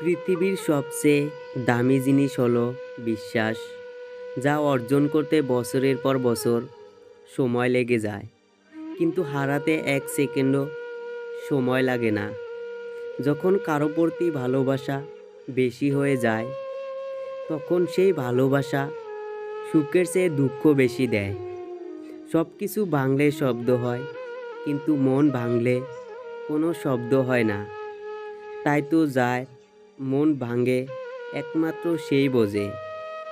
পৃথিবীর সবচেয়ে দামি জিনিস হলো বিশ্বাস, যা অর্জন করতে বছরের পর বছর সময় লেগে যায়। কিন্তু হারাতে এক সেকেন্ডও সময় লাগে না। যখন কারও প্রতি ভালোবাসা বেশি হয়ে যায়, তখন সেই ভালোবাসা সুখের চেয়ে দুঃখ বেশি দেয়। সব কিছু ভাঙলে শব্দ হয়, কিন্তু মন ভাঙলে কোনো শব্দ হয় না। তাই তো যায় মন ভাঙে, একমাত্র সেই বোঝে।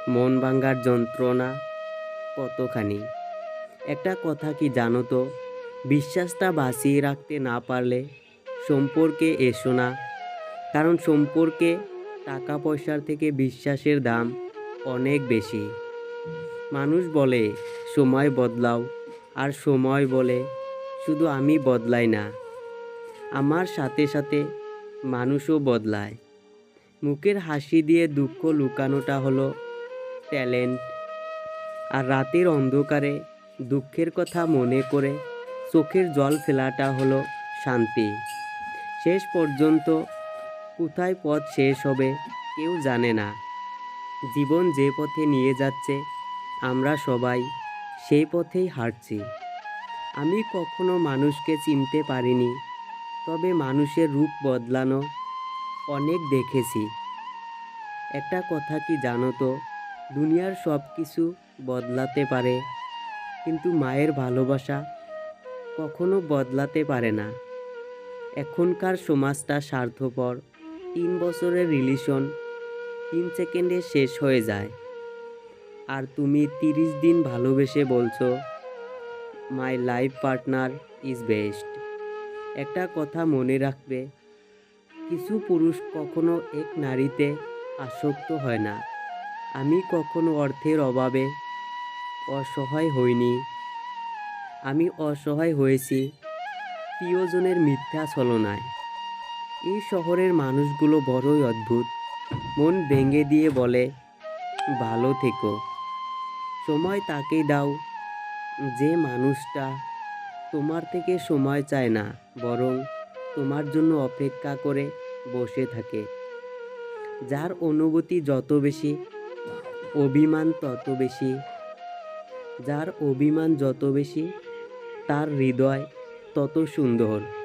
মন ভাঙার যন্ত্রণা কতখানি? একটা কথা কি জানো তো? বিশ্বাসটা বাঁচিয়ে রাখতে না পারলে সম্পর্কে এসো না। কারণ সম্পর্কে টাকা পয়সার থেকে বিশ্বাসের দাম অনেক বেশি। মানুষ বলে, সময় বদলাও। আর সময় বলে, শুধু আমি বদলাই না। আমার সাথে সাথে মানুষও বদলায়। মুখের হাসি দিয়ে দুঃখ লুকানোটা হলো ট্যালেন্ট। আর রাতের অন্ধকারে দুঃখের কথা মনে করে চোখের জল ফেলাটা হলো শান্তি। শেষ পর্যন্ত কোথায় পথ শেষ হবে কেউ জানে না। জীবন যে পথে নিয়ে যাচ্ছে, আমরা সবাই সেই পথেই হাঁটছি। আমি কখনো মানুষকে চিনতে পারিনি, তবে মানুষের রূপ বদলানো অনেক দেখেছি। একটা কথা কি জানো তো? দুনিয়ার সব কিছু বদলাতে পারে। কিন্তু মায়ের ভালোবাসা কখনো বদলাতে পারে না। এখনকার সমাজটা স্বার্থপর। তিন বছরের রিলেশন তিন সেকেন্ডে শেষ হয়ে যায়। আর তুমি তিরিশ দিন ভালোবেসে বলছো my life partner is best একটা কথা মনে রাখবে, কিছু পুরুষ কখনো এক নারীতে আসক্ত হয় না। আমি কখনো অর্থের অভাবে অসহায় হইনি। আমি অসহায় হয়েছি। প্রিয়জনের মিথ্যা ছলনায়। এই শহরের মানুষগুলো বড়ই অদ্ভুত। মন ভেঙে দিয়ে বলে, ভালো থেকো। সময় তাকে দাও। যে মানুষটা তোমার থেকে সময় চায় না, বরং তোমার জন্য অপেক্ষা করে বসে থাকে। যার অনুভূতি যত বেশি, অভিমান তত বেশি। যার অভিমান যত বেশি, তার হৃদয় তত সুন্দর।